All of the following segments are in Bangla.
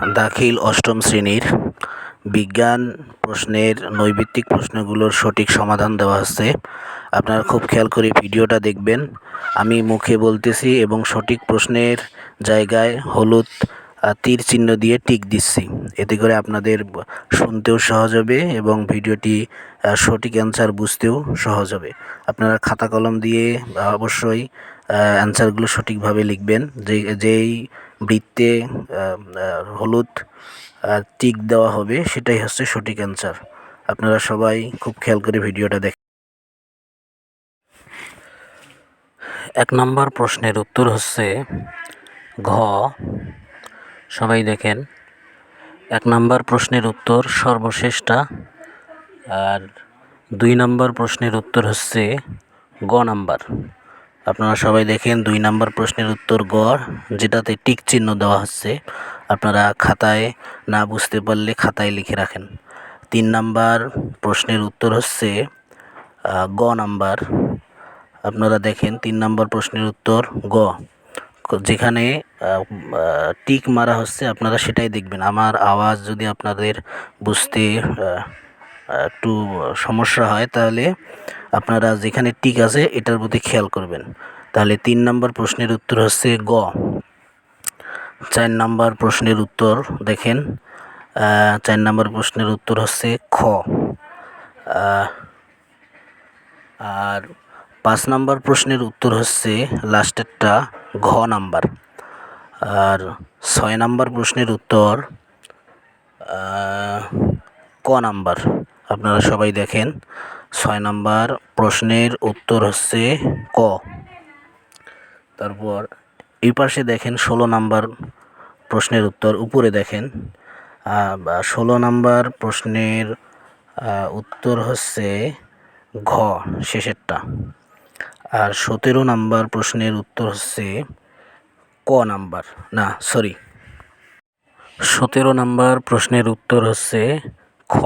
দাখিল অষ্টম শ্রেণির বিজ্ঞান প্রশ্নের নৈবিত্তিক প্রশ্নগুলোর সঠিক সমাধান দেওয়া আছে আপনারা খুব খেয়াল করে ভিডিওটা দেখবেন। আমি মুখে বলতেছি এবং সঠিক প্রশ্নের জায়গায় হলুদ তীর চিহ্ন দিয়ে টিক দিচ্ছি। এতে করে আপনাদের শুনতেও সহজ হবে এবং ভিডিওটি সঠিক অ্যান্সার বুঝতেও সহজ হবে। আপনারা খাতা কলম দিয়ে অবশ্যই অ্যান্সারগুলো সঠিকভাবে লিখবেন। যে, যেই বৃত্তে হলুদ টিক দেওয়া হবে, সেটাই হচ্ছে সঠিক অ্যান্সার আপনারা সবাই খুব খেয়াল করে ভিডিওটা দেখেন এক নম্বর প্রশ্নের উত্তর হচ্ছে ঘ। সবাই দেখেন, এক নম্বর প্রশ্নের উত্তর সর্বশেষটা আর দুই নম্বর প্রশ্নের উত্তর হচ্ছে গ নাম্বার। আপনারা সবাই দেখেন দুই নাম্বার প্রশ্নের উত্তর গ যেটাতে টিক চিহ্ন দেওয়া হচ্ছে। আপনারা খাতায় না বুঝতে পারলে খাতায় লিখে রাখেন। তিন নাম্বার প্রশ্নের উত্তর হচ্ছে গ নাম্বার। আপনারা দেখেন তিন নম্বর প্রশ্নের উত্তর গ। যেখানে টিক মারা হচ্ছে, আপনারা সেটাই দেখবেন। আমার আওয়াজ যদি আপনাদের বুঝতে একটু সমস্যা হয়, তাহলে আপনারা যেখানে টিক আছে এটার প্রতি খেয়াল করবেন। তাহলে তিন নম্বর প্রশ্নের উত্তর হচ্ছে গ। চার নম্বর প্রশ্নের উত্তর দেখেন চার নম্বর প্রশ্নের উত্তর হচ্ছে খ। আর পাঁচ নাম্বার প্রশ্নের উত্তর হচ্ছে লাস্টেরটা ঘ নাম্বার। আর ছয় নাম্বার প্রশ্নের উত্তর ক নাম্বার। আপনারা সবাই দেখেন। ছয় নাম্বার প্রশ্নের উত্তর হচ্ছে ক। তারপর এই পাশে দেখেন ষোলো নাম্বার প্রশ্নের উত্তর, উপরে দেখেন। ষোলো নাম্বার প্রশ্নের উত্তর হচ্ছে ঘ, শেষেরটা। আর সতেরো নাম্বার প্রশ্নের উত্তর হচ্ছে ক নাম্বার। না সরি সতেরো নাম্বার প্রশ্নের উত্তর হচ্ছে খ।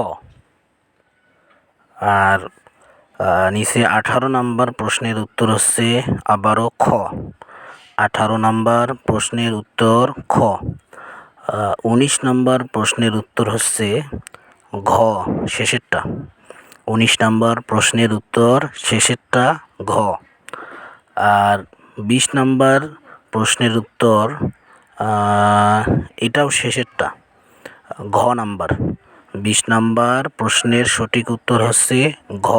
আর নিচে আঠারো নাম্বার প্রশ্নের উত্তর হচ্ছে আবারও খ। আঠারো নাম্বার প্রশ্নের উত্তর খ। উনিশ নাম্বার প্রশ্নের উত্তর হচ্ছে ঘ, শেষেরটা। উনিশ নাম্বার প্রশ্নের উত্তর, শেষেরটা ঘ। আর বিশ নাম্বার প্রশ্নের উত্তর এটাও শেষেরটা, ঘ নাম্বার। বিশ নাম্বার প্রশ্নের সঠিক উত্তর হচ্ছে ঘ,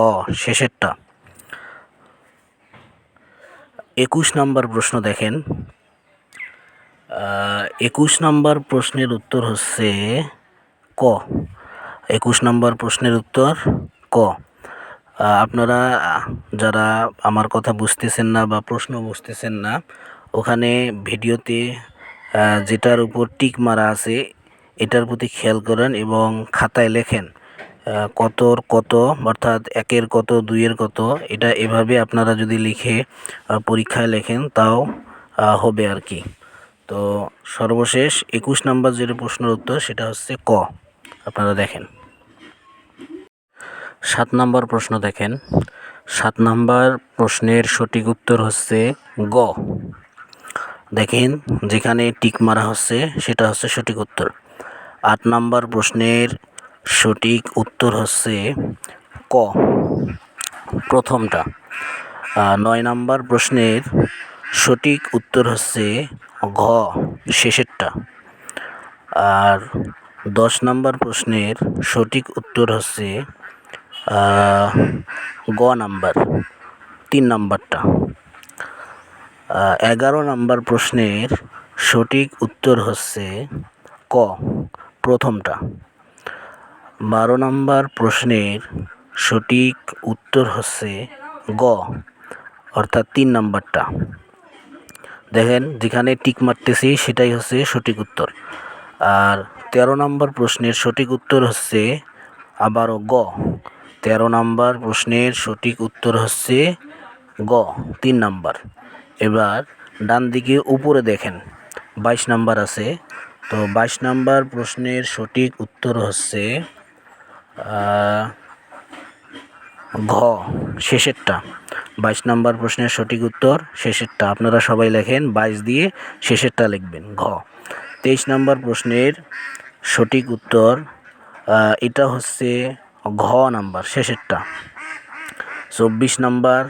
শেষেরটা। একুশ নাম্বার প্রশ্ন দেখেন। একুশ নাম্বার প্রশ্নের উত্তর হচ্ছে ক। একুশ নাম্বার প্রশ্নের উত্তর ক। আপনারা যারা আমার কথা বুঝতেছেন না বা প্রশ্ন বুঝতেছেন না, ওখানে ভিডিওতে যেটার উপর টিক মারা আছে এটার প্রতি খেয়াল করেন এবং খাতায় লেখেন কতর কত, অর্থাৎ একের কত, দুইয়ের কত, এটা এভাবে আপনারা যদি লিখে পরীক্ষায় লেখেন তাও হবে আর কি। তো সর্বশেষ একুশ নাম্বার যেটা প্রশ্নের উত্তর, সেটা হচ্ছে ক। আপনারা দেখেন। সাত নম্বর প্রশ্ন দেখেন। সাত নম্বর প্রশ্নের সঠিক উত্তর হচ্ছে গ। দেখেন, যেখানে টিক মারা হচ্ছে, সেটা হচ্ছে সঠিক উত্তর। আট নম্বর প্রশ্নের সঠিক উত্তর হচ্ছে ক। প্রথমটা নয় নম্বর প্রশ্নের সঠিক উত্তর হচ্ছে ঘ, শেষেরটা। আর দশ নম্বর প্রশ্নের সঠিক উত্তর হচ্ছে গ নাম্বার, তিন নাম্বারটা। এগারো নাম্বার প্রশ্নের সঠিক উত্তর হচ্ছে ক। প্রথমটা। বারো নাম্বার প্রশ্নের সঠিক উত্তর হচ্ছে গ, অর্থাৎ তিন নাম্বারটা। দেখেন, যেখানে টিক মারতেছি, সেটাই হচ্ছে সঠিক উত্তর। আর তেরো নম্বর প্রশ্নের সঠিক উত্তর হচ্ছে আবারও গ। তেরো নম্বর প্রশ্নের সঠিক উত্তর হচ্ছে গ, তিন নাম্বার। এবার ডান দিকে উপরে দেখেন, বাইশ নাম্বার আছে তো বাইশ নাম্বার প্রশ্নের সঠিক উত্তর হচ্ছে ঘ, শেষেরটা। বাইশ নাম্বার প্রশ্নের সঠিক উত্তর, শেষেরটা। আপনারা সবাই লেখেন, বাইশ দিয়ে শেষেরটা লিখবেন, ঘ। তেইশ নম্বর প্রশ্নের সঠিক উত্তর এটা হচ্ছে ঘ নাম্বার, শেষেরটা। চব্বিশ নাম্বার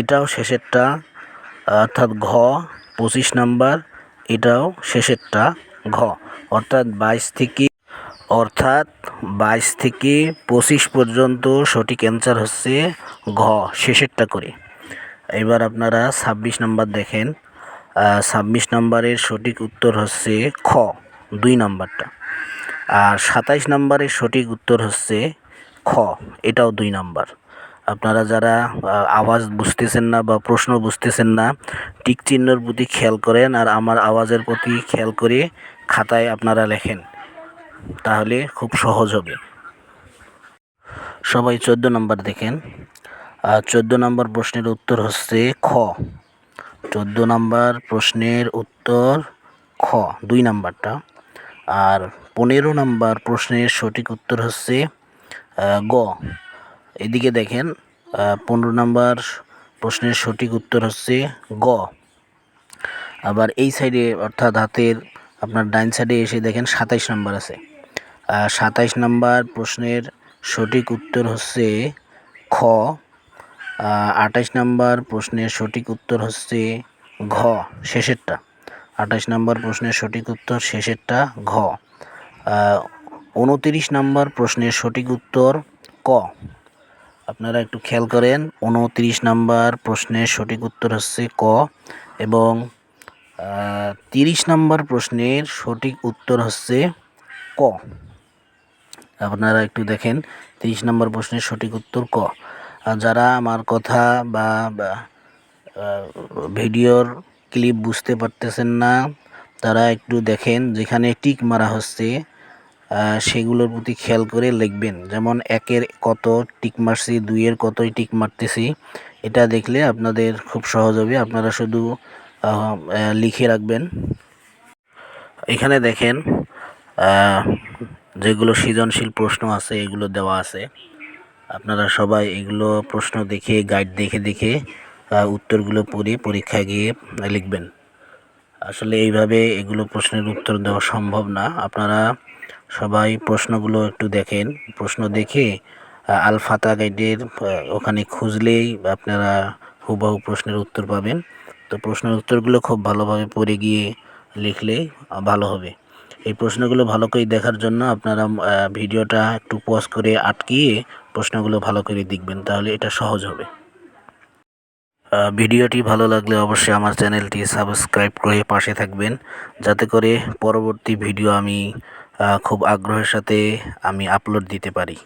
এটাও শেষেরটা, অর্থাৎ ঘ, পঁচিশ নাম্বার এটাও শেষেরটা ঘ। অর্থাৎ বাইশ থেকে, অর্থাৎ বাইশ থেকে পঁচিশ পর্যন্ত সঠিক অ্যান্সার হচ্ছে ঘ, শেষেরটা করে। এবার আপনারা ছাব্বিশ নাম্বার দেখেন। ছাব্বিশ নাম্বারের সঠিক উত্তর হচ্ছে খ, দুই নাম্বারটা। আর সাতাইশ নাম্বারের সঠিক উত্তর হচ্ছে খ, এটাও দুই নাম্বার। আপনারা যারা আওয়াজ বুঝতেছেন না বা প্রশ্ন বুঝতেছেন না, টিক চিহ্নর প্রতি খেয়াল করেন আর আমার আওয়াজের প্রতি খেয়াল করে খাতায় আপনারা লেখেন। তাহলে খুব সহজ হবে। সবাই চোদ্দ নম্বর দেখেন। চোদ্দ নম্বর প্রশ্নের উত্তর হচ্ছে খ। চোদ্দ নম্বর প্রশ্নের উত্তর খ, দুই নাম্বারটা। আর পনেরো নাম্বার প্রশ্নের সঠিক উত্তর হচ্ছে গ। এদিকে দেখেন পনেরো নাম্বার প্রশ্নের সঠিক উত্তর হচ্ছে গ। আবার এই সাইডে অর্থাৎ হাতের আপনার ডাইন সাইডে এসে দেখেন সাতাইশ নাম্বার আছে। সাতাইশ নাম্বার প্রশ্নের সঠিক উত্তর হচ্ছে খ। আঠাইশ নাম্বার প্রশ্নের সঠিক উত্তর হচ্ছে ঘ, শেষেরটা। আঠাইশ নাম্বার প্রশ্নের সঠিক উত্তর, শেষেরটা ঘ। উনতিরিশ নাম্বার প্রশ্নের সঠিক উত্তর ক। আপনারা একটু খেয়াল করেন, উনত্রিশ নাম্বার প্রশ্নের সঠিক উত্তর হচ্ছে ক এবং তিরিশ নাম্বার প্রশ্নের সঠিক উত্তর হচ্ছে ক। আপনারা একটু দেখেন, তিরিশ নম্বর প্রশ্নের সঠিক উত্তর ক। যারা আমার কথা বা ভিডিওর ক্লিপ বুঝতে পারতেছেন না, তারা একটু দেখেন, যেখানে টিক মারা হচ্ছে সেগুলোর প্রতি খেয়াল করে লিখবেন। যেমন একের কত টিক মারছি, দুইয়ের কতই টিক মারতেছি, এটা দেখলে আপনাদের খুব সহজ হবে। আপনারা শুধু লিখে রাখবেন। এখানে দেখেন যেগুলো সৃজনশীল প্রশ্ন আছে, এগুলো দেওয়া আছে। আপনারা সবাই এগুলো প্রশ্ন দেখে গাইড দেখে দেখে উত্তরগুলো পড়ে পরীক্ষায় গিয়ে লিখবেন। আসলে এইভাবে এগুলো প্রশ্নের উত্তর দেওয়া সম্ভব না। আপনারা সবাই প্রশ্নগুলো একটু দেখেন। প্রশ্ন দেখে আল ফাতা গাইডের ওখানে খুঁজলেই আপনারা হুবহু প্রশ্নের উত্তর পাবেন। তো প্রশ্নের উত্তরগুলো খুব ভালোভাবে পড়ে গিয়ে লিখলে ভালো হবে। এই প্রশ্নগুলো ভালো করে দেখার জন্য আপনারা ভিডিওটা একটু পজ করে আটকিয়ে প্রশ্নগুলো ভালো করে দেখবেন, তাহলে এটা সহজ হবে। ভিডিওটি ভালো লাগলে অবশ্যই আমার চ্যানেলটি সাবস্ক্রাইব করে পাশে থাকবেন। যাতে করে পরবর্তী ভিডিও আমি খুব আগ্রহের সাথে আমি আপলোড দিতে পারি।